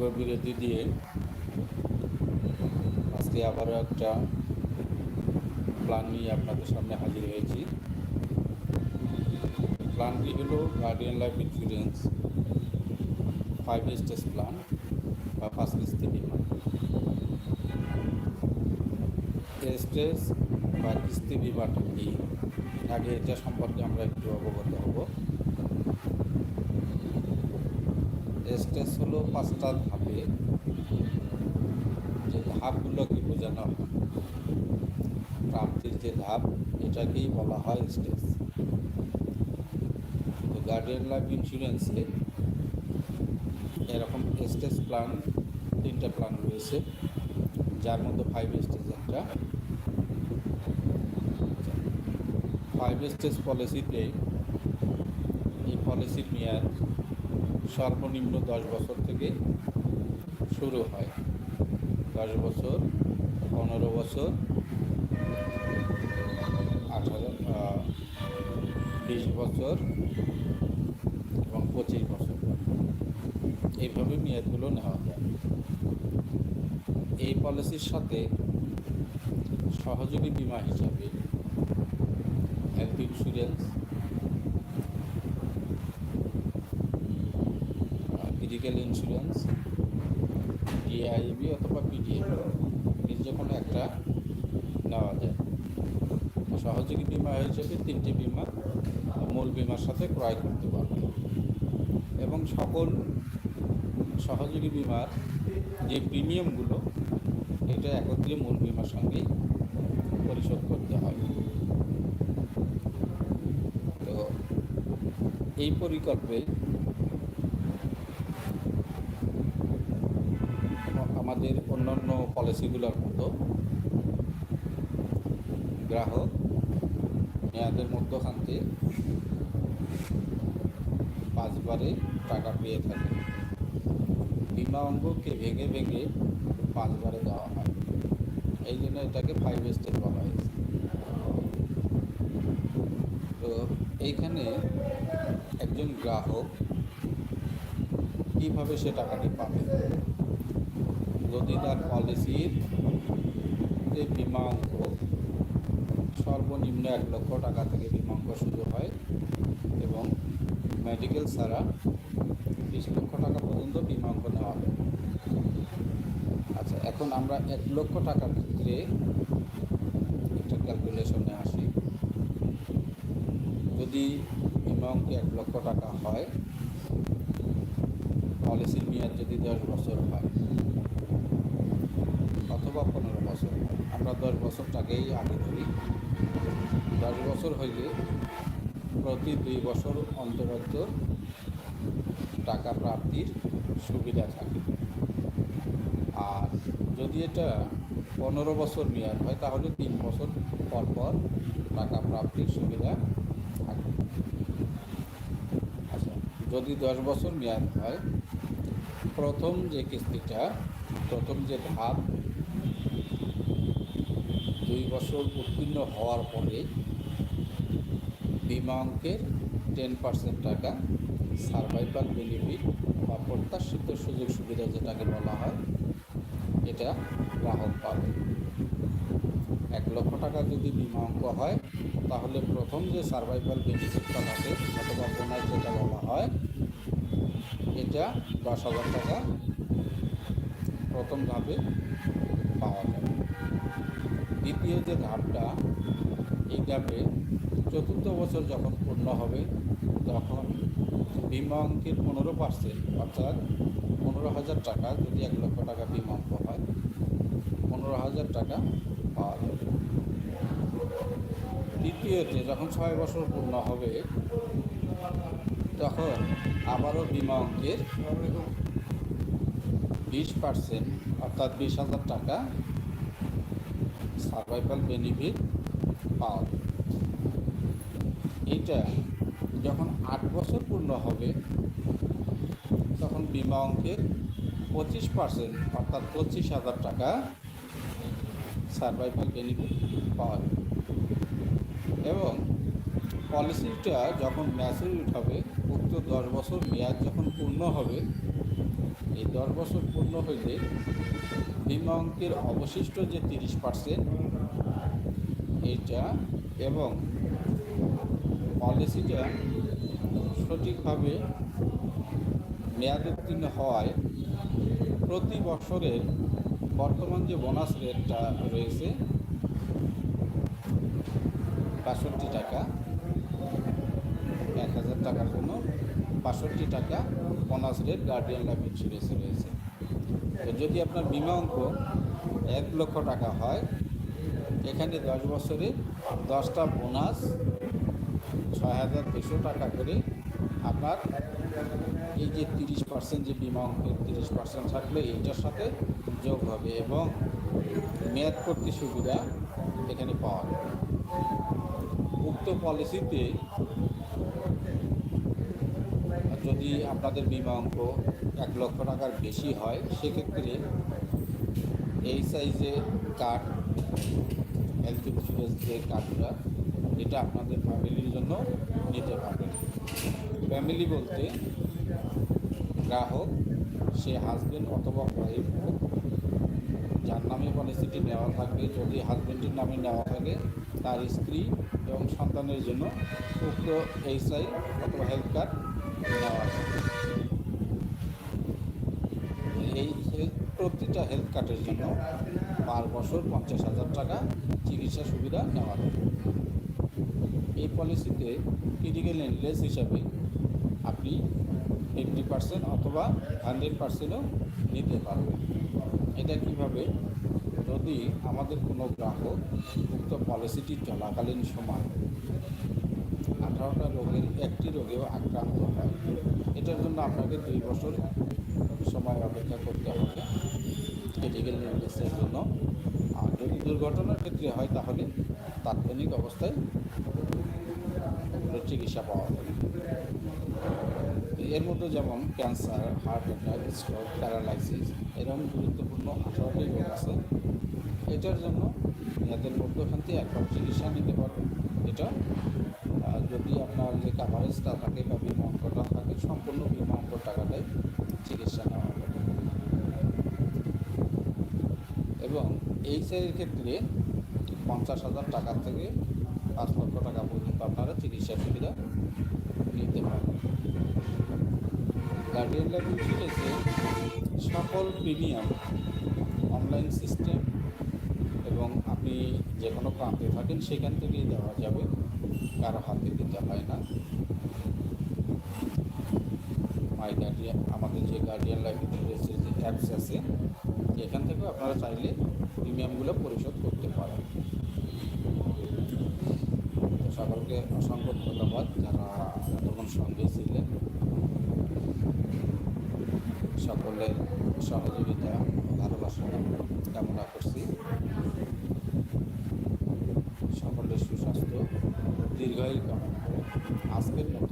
দীর্ঘ বিরতি দিয়ে আজকে আবারও একটা প্ল্যান নিয়ে আপনাদের সামনে হাজির হয়েছি। প্ল্যানটি হলো guardian life insurance five stage plan বা পাঁচ কিস্তি বিমা। স্টেজ বা কিস্তি বিমাটা কি? আগে এটা সম্পর্কে আমরা একটু অবগত হব। স্টেজ হলো পাঁচটা ধাপে। যে ধাপগুলোকে বোঝানো হয়? প্রাপ্তির যে ধাপ, এটাকেই বলা হয় স্টেজ। তো গার্ডিয়ান লাইফ ইন্স্যুরেন্সে এরকম স্টেজ প্ল্যান, তিনটা প্ল্যান রয়েছে। যার মধ্যে ফাইভ স্টেজ একটা। ফাইভ স্টেজ পলিসিতে এই পলিসির মেয়াদ সর্বনিম্ন দশ বছর থেকে শুরু হয়। দশ বছর, পনেরো বছর, আঠারো বিশ বছর এবং পঁচিশ বছর। এইভাবে মেয়াদগুলো নেওয়া যায়। এই পলিসির সাথে সহযোগী বিমা হিসাবে health insurance medical insurance DIB অথবা পিডিএ এর যে কোনো একটা নেওয়া যায়। সহযোগী বিমা হিসেবে তিনটি বিমা মূল বিমার সাথে ক্রয় করতে পারবে। এবং সকল সহযোগী বিমার যে প্রিমিয়ামগুলো, এটা একত্রে মূল বিমার সঙ্গেই পরিশোধ করতে হয়। তো এই পরিকল্পে আমাদের অন্যান্য পলিসিগুলোর মতো গ্রাহক মেয়াদের মধ্যখান্তে পাঁচবারে টাকা পেয়ে থাকে। বিমা অঙ্গকে ভেঙে ভেঙে পাঁচবারে দেওয়া হয়। এই জন্য এটাকে ফাইভ স্টেজ বলা হয়েছে। তো এইখানে একজন গ্রাহক কীভাবে সে টাকাটি পাবে? যদি তার পলিসির যে বিমা অঙ্ক সর্বনিম্ন এক লক্ষ টাকা থেকে বিমা অঙ্ক শুরু হয় এবং মেডিকেল ছাড়া বিশ লক্ষ টাকা পর্যন্ত বিমা অঙ্ক নেওয়া হয়। আচ্ছা এখন আমরা এক লক্ষ টাকার ক্ষেত্রে একটা ক্যালকুলেশনে আসি। যদি বিমা অঙ্ক এক লক্ষ টাকা হয়, পলিসির মেয়াদ যদি দশ বছর হয় অথবা পনেরো বছর। আমরা দশ বছরটাকেই আগে ধরি। দশ বছর হইলে প্রতি দুই বছর অন্তর অন্তর টাকা প্রাপ্তির সুবিধা থাকে। আর যদি এটা পনেরো বছর মেয়াদ হয়, তাহলে তিন বছর পর পর টাকা প্রাপ্তির সুবিধা থাকে। আচ্ছা যদি দশ বছর মেয়াদ হয়, প্রথম যে কিস্তিটা, প্রথম যে ধাপ দুই বছর উত্তীর্ণ হওয়ার পরে বিমা অঙ্কের টেন পার্সেন্ট টাকা সার্ভাইভাল বেনিফিট বা প্রত্যাশিত সুযোগ সুবিধা যেটাকে বলা হয়, এটা গ্রাহক পাবে। এক লক্ষ টাকা যদি বিমা অঙ্ক হয়, তাহলে প্রথম যে সার্ভাইভাল বেনিফিটটা থাকে অথবা বোনাস যেটা বলা হয়, এটা দশ হাজার টাকা প্রথম পাওয়া যাবে দ্বিতীয় যে ধাপটা, এই ধাপে চতুর্থ বছর যখন পূর্ণ হবে, তখন বিমা অঙ্কের পনেরো পার্সেন্ট অর্থাৎ পনেরো হাজার টাকা যদি এক লক্ষ টাকা বিমা অঙ্ক হয়, পনেরো হাজার টাকা পাওয়া যাবে। দ্বিতীয়তে যখন ছয় বছর পূর্ণ হবে, তখন আবারও বিমা অঙ্কের বিশ পার্সেন্ট অর্থাৎ বিশ হাজার টাকা সার্ভাইভাল বেনিফিট পাওয়া যাবে এইটা যখন আট বছর পূর্ণ হবে, তখন বিমা অঙ্কের পঁচিশ পার্সেন্ট অর্থাৎ পঁচিশ হাজার টাকা সার্ভাইভাল বেনিফিট পাওয়া যাবে এবং পলিসিটা যখন ম্যাচুরিট হবে, উক্ত দশ বছর মেয়াদ যখন পূর্ণ হবে, এই দশ বছর পূর্ণ হইলে বিমা অঙ্কের অবশিষ্ট যে তিরিশ পার্সেন্ট এইটা এবং পলিসিটা সঠিকভাবে মেয়াদ উত্তীর্ণ হওয়ায় প্রতি বছরের বর্তমান যে বোনাস রেটটা রয়েছে, বাষট্টি টাকা, এক হাজার টাকার জন্য বাষট্টি টাকা বোনাস রেট গার্ডিয়ান লাইফ ইন্স্যুরেন্সে রয়েছে। তো যদি আপনার বিমা অঙ্ক এক লক্ষ টাকা হয়, এখানে দশ বছরে দশটা বোনাস ছয় হাজার দুশো টাকা করে আপনার এই যে তিরিশ পার্সেন্ট যে বিমা অঙ্কের তিরিশ পার্সেন্ট থাকলে এইটার সাথে যোগ হবে এবং মেয়াদ করতে সুবিধা এখানে পাওয়া যাবে উক্ত পলিসিতে যদি আপনাদের বিমা অঙ্ক এক লক্ষ টাকার বেশি হয়, সেক্ষেত্রে এই সাইজে কার্ড হেলথ ইন্স্যুরেন্স যে কার্ডটা এটা আপনাদের ফ্যামিলির জন্য নিতে পারবেন ফ্যামিলি বলতে গ্রাহক, সে হাজবেন্ড অথবা ওয়াইফ হোক, যার নামে পলিসিটি নেওয়া থাকবে, যদি হাজবেন্ডের নামে নেওয়া থাকে, তার স্ত্রী এবং সন্তানের জন্য উক্ত এইচআই অথবা হেলথ কার্ড এই হেলথ প্রতিটা হেলথ কার্ডের জন্য পার বছর পঞ্চাশ হাজার টাকা চিকিৎসা সুবিধা নেওয়া যাবে এই পলিসিতে ক্রিটিক্যাল ইনলেস হিসাবে আপনি ফিফটি পার্সেন্ট অথবা হান্ড্রেড পার্সেন্টও নিতে পারবেন। এটা কীভাবে? যদি আমাদের কোনো গ্রাহক উক্ত পলিসিটি চলাকালীন সময় আঠারোটা রোগের একটি রোগেও আক্রান্ত হয়। এটার জন্য আপনাকে দুই বছর সময় অপেক্ষা করতে হবে ক্রিটিক্যাল ইলনেসের জন্য। আর যদি দুর্ঘটনার ক্ষেত্রে হয় তাহলে তাৎক্ষণিক অবস্থায় চিকিৎসা পাওয়া যাবে এর মধ্যে যেমন cancer heart attack stroke paralysis এরকম গুরুত্বপূর্ণ আঠারোটি রোগ আছে। এটার জন্য মেয়াদের মধ্যখানতে একবার চিকিৎসা নিতে পারবেন। এটা যদি আপনার যে কাভারেজটা থাকে বা বিমা অঙ্কটা থাকে, সম্পূর্ণ বিমা অঙ্ক টাকাটাই চিকিৎসা নেওয়া হবে। এবং এই সাইজের ক্ষেত্রে পঞ্চাশ হাজার টাকা থেকে পাঁচ লক্ষ টাকা পর্যন্ত আপনারা চিকিৎসা সুবিধা নিতে পারবেন গার্ডিয়ান লাইফ ইন্স্যুরেন্সে সকল প্রিমিয়াম, অনলাইন সিস্টেম এবং আপনি যে কোনো প্রান্তে থাকেন, সেখান থেকেই দেওয়া যাবে। কারও হাতে দিতে হয় না। মাই গার্ডিয়ান আমাদের যে গার্ডিয়ান লাইফ ইন্স্যুরেন্সের যে অ্যাপস আছে, এখান থেকেও আপনারা চাইলে প্রিমিয়ামগুলো পরিশোধ করতে পারেন। সকলকে অসংখ্য ধন্যবাদ যারা এতক্ষণ সঙ্গে ছিলেন। সকলের সহযোগিতা ভালোবাসা কামনা করছি। সকলের সুস্বাস্থ্য দীর্ঘায়ু কামনা করে। আজকের মতো